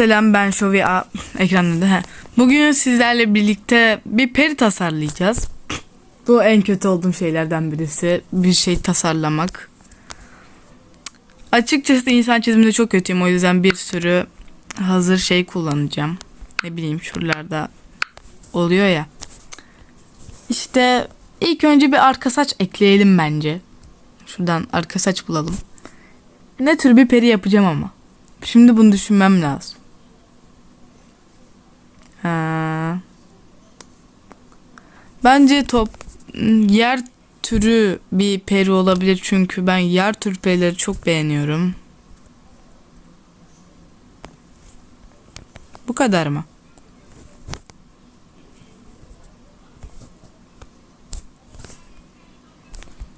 Selam ben Şovi A ekranda da. Bugün sizlerle birlikte bir peri tasarlayacağız. Bu en kötü olduğum şeylerden birisi. Bir şey tasarlamak. Açıkçası insan çiziminde çok kötüyüm. O yüzden bir sürü hazır şey kullanacağım. Ne bileyim şuralarda oluyor ya. İşte ilk önce bir arka saç ekleyelim bence. Şuradan arka saç bulalım. Ne tür bir peri yapacağım ama. Şimdi bunu düşünmem lazım. Ha. Bence top yer türü bir peri olabilir çünkü ben yer türü perileri çok beğeniyorum. Bu kadar mı?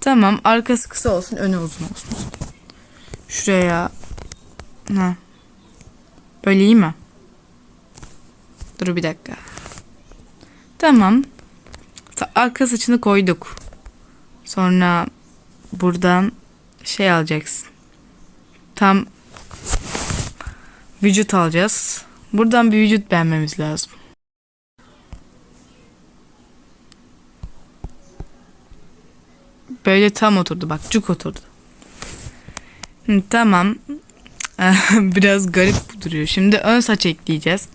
Tamam arkası kısa olsun önü uzun olsun. Şuraya ha. Böyle iyi mi? Dur bir dakika. Tamam. Arka saçını koyduk. Sonra buradan şey alacaksın. Tam vücut alacağız. Buradan bir vücut beğenmemiz lazım. Böyle tam oturdu bak cuk oturdu. Tamam. Biraz garip duruyor. Şimdi ön saç ekleyeceğiz.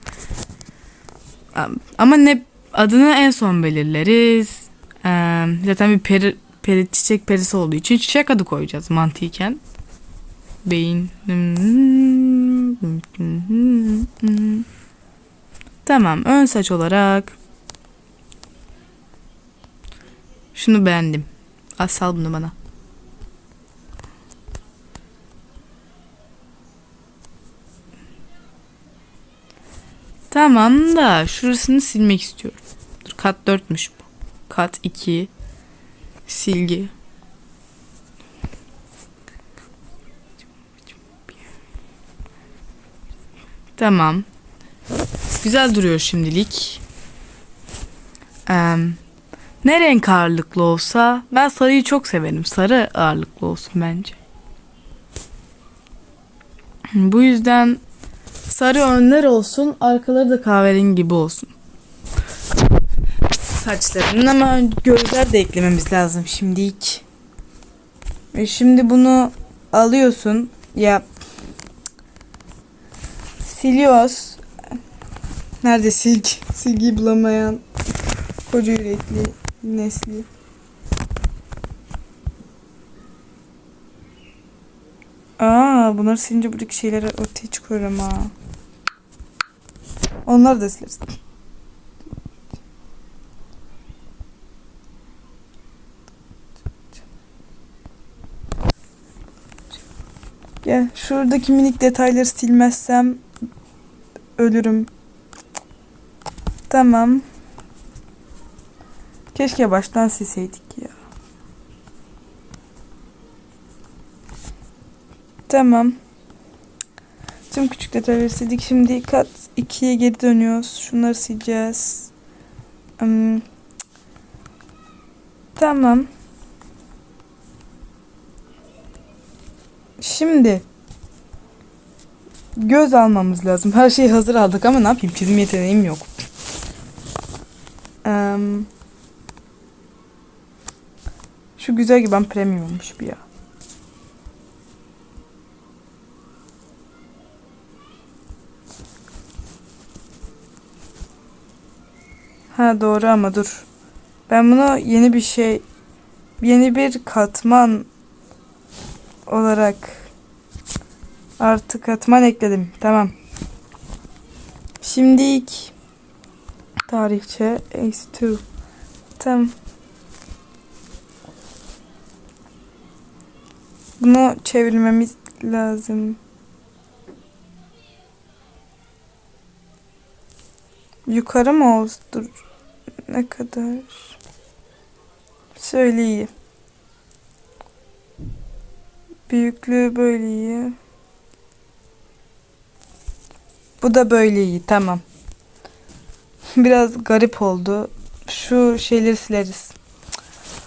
Ama ne adını en son belirleriz. Ee, zaten bir peri, peri çiçek perisi olduğu için çiçek adı koyacağız mantıken. Beyin. Tamam ön saç olarak şunu beğendim. Al sal bunu bana. Tamam da şurasını silmek istiyorum. Dur kat 4'müş bu. Kat 2. Silgi. Tamam. Güzel duruyor şimdilik. Ee, ne renk ağırlıklı olsa ben sarıyı çok severim. Sarı ağırlıklı olsun bence. Bu yüzden sarı önler olsun, arkaları da kahverengi gibi olsun. Saçlarının ama gözler de eklememiz lazım şimdilik. Ve şimdi bunu alıyorsun ya siliyoruz. Nerede silgi? Silgiyi bulamayan koca yürekli nesli. Aa, bunları silince buradaki şeyler ortaya çıkıyor ama. Onları da sileriz. Gel şuradaki minik detayları silmezsem ölürüm. Tamam. Keşke baştan silseydik ya. Tamam. Tüm küçük detayları sildik. Şimdi kat 2'ye geri dönüyoruz. Şunları sileceğiz. Hmm. Tamam. Şimdi göz almamız lazım. Her şeyi hazır aldık ama ne yapayım? Çizim yeteneğim yok. Em, şu güzel gibi ben premiummuş bir ya. Ha doğru ama dur. Ben bunu yeni bir şey yeni bir katman olarak artı katman ekledim. Tamam. Şimdi ilk tarihçe X2 Tamam. Bunu çevirmemiz lazım. Yukarı mı olsun? Dur. Ne kadar? Şöyle iyi. Büyüklüğü böyle iyi. Bu da böyle iyi. Tamam. Biraz garip oldu. Şu şeyleri sileriz.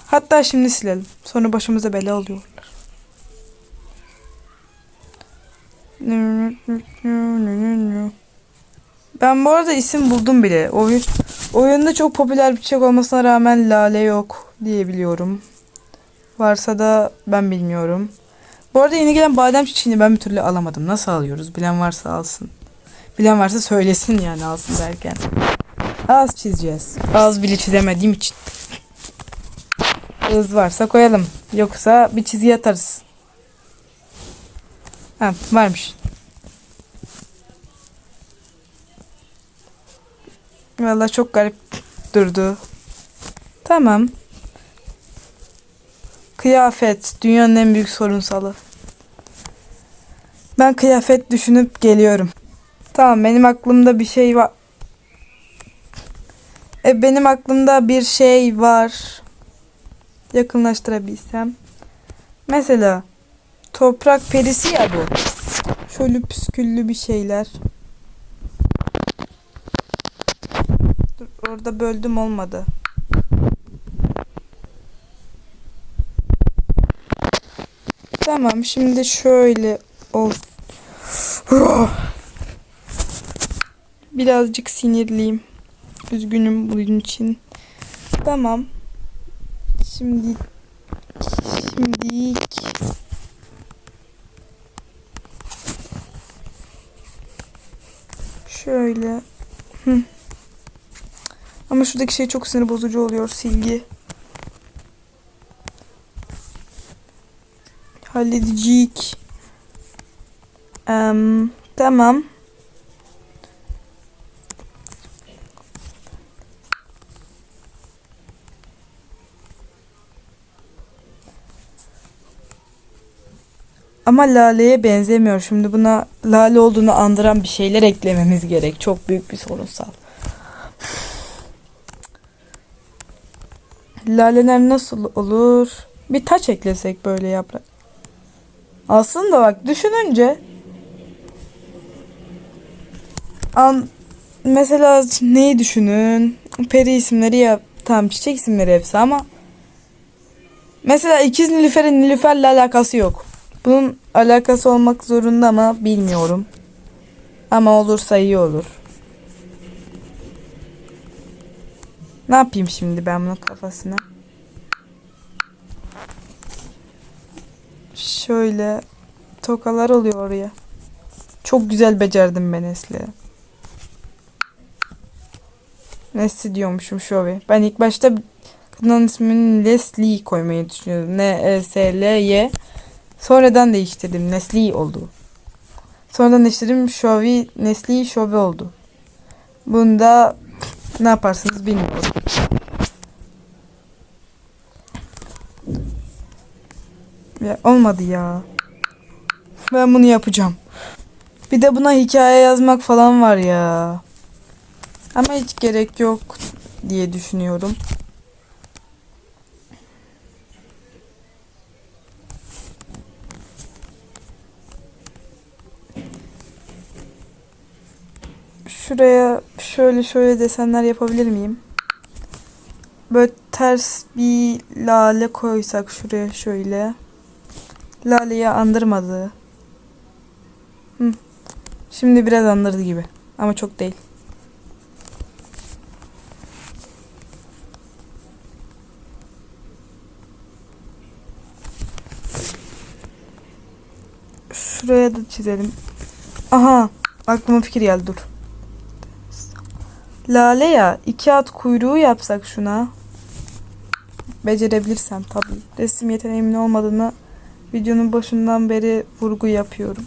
Hatta şimdi silelim. Sonra başımıza bela oluyorlar. Ben bu arada isim buldum bile. Oyun oyunda çok popüler bir çiçek olmasına rağmen lale yok diye biliyorum. Varsa da ben bilmiyorum. Bu arada yeni gelen badem çiçeğini ben bir türlü alamadım. Nasıl alıyoruz? Bilen varsa alsın. Bilen varsa söylesin yani alsın derken. Az çizeceğiz. Az bile çizemediğim için. Hız varsa koyalım. Yoksa bir çizgi atarız. Ha varmış. Vallahi çok garip durdu. Tamam. Kıyafet dünyanın en büyük sorunsalı. Ben kıyafet düşünüp geliyorum. Tamam benim aklımda bir şey var. E, benim aklımda bir şey var. Yakınlaştırabilsem. Mesela toprak perisi ya bu. Şöyle püsküllü bir şeyler. Dur orada böldüm olmadı. Tamam şimdi şöyle ol. Birazcık sinirliyim. Üzgünüm bunun için. Tamam. Şimdi şimdi şöyle Hı. Ama şuradaki şey çok sinir bozucu oluyor silgi. Halledecek. Em, tamam. Ama laleye benzemiyor. Şimdi buna lale olduğunu andıran bir şeyler eklememiz gerek. Çok büyük bir sorunsal. Laleler nasıl olur? Bir taç eklesek böyle yaprak. Aslında bak düşününce an mesela neyi düşünün? Peri isimleri ya tam çiçek isimleri hepsi ama mesela ikiz Nilüfer'in Nilüfer'le alakası yok. Bunun alakası olmak zorunda mı bilmiyorum. Ama olursa iyi olur. Ne yapayım şimdi ben bunun kafasına? Şöyle tokalar oluyor oraya. Çok güzel becerdim ben Nesli. Nesli diyormuşum Şovi. Ben ilk başta kadının ismini Leslie koymayı düşünüyordum. N-E-S-L-Y. Sonradan değiştirdim. Nesli oldu. Sonradan değiştirdim. Şovi, Nesli Şovi oldu. Bunda ne yaparsınız bilmiyorum. Ya olmadı ya. Ben bunu yapacağım. Bir de buna hikaye yazmak falan var ya. Ama hiç gerek yok diye düşünüyorum. Şuraya şöyle şöyle desenler yapabilir miyim? Böyle ters bir lale koysak şuraya şöyle. Lale'yi andırmadı. Hı. Şimdi biraz andırdı gibi. Ama çok değil. Şuraya da çizelim. Aha aklıma fikir geldi dur. Lale ya iki at kuyruğu yapsak şuna. Becerebilirsem tabii. Resim yeteneğimin olmadığını videonun başından beri vurgu yapıyorum.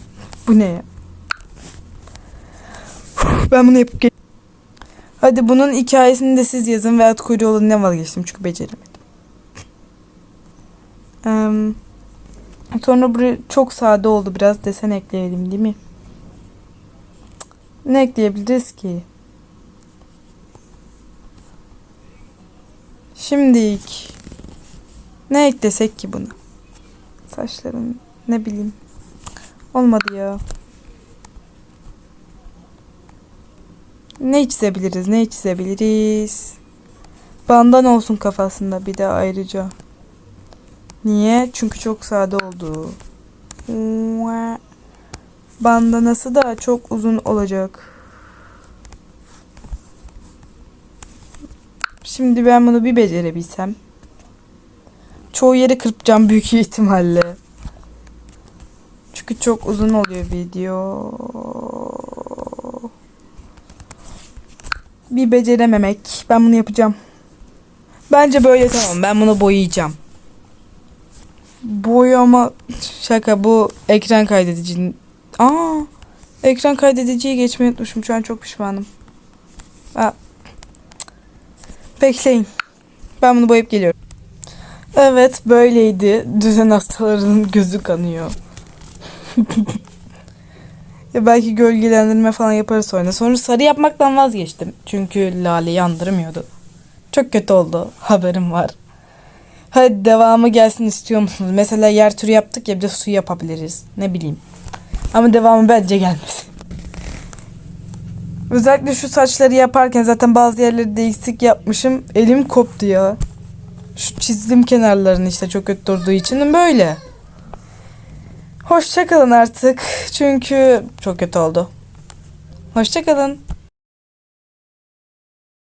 Bu ne ya? Ben bunu yapıp Hadi bunun hikayesini de siz yazın ve at kuyruğu olanına vazgeçtim çünkü beceremedim. Eee, sonra buraya çok sade oldu biraz desen ekleyelim değil mi? Ne ekleyebiliriz ki? Şimdilik ne eklesek ki buna? Saçların ne bileyim. Olmadı ya. Ne çizebiliriz? Ne çizebiliriz? Bandan olsun kafasında bir de ayrıca. Niye? Çünkü çok sade oldu. Bandanası da çok uzun olacak. Şimdi ben bunu bir becerebilsem. Çoğu yeri kırpacağım büyük ihtimalle. Çünkü çok uzun oluyor video. Bir becerememek. Ben bunu yapacağım. Bence böyle tamam. Ben bunu boyayacağım. Boyama şaka bu ekran kaydedicinin. Aa, ekran kaydediciyi geçmeyi unutmuşum. Şu an çok pişmanım. Aa. Bekleyin. Ben bunu boyayıp geliyorum. Evet böyleydi. Düzen hastalarının gözü kanıyor. ya belki gölgelendirme falan yaparız sonra. Sonra sarı yapmaktan vazgeçtim. Çünkü lale yandırmıyordu. Çok kötü oldu. Haberim var. Hadi devamı gelsin istiyor musunuz? Mesela yer turu yaptık ya bir de su yapabiliriz. Ne bileyim. Ama devamı bence gelmesin. Özellikle şu saçları yaparken zaten bazı yerleri de eksik yapmışım. Elim koptu ya. Şu çizdim kenarlarını işte çok kötü durduğu için böyle. Hoşçakalın artık. Çünkü çok kötü oldu. Hoşçakalın.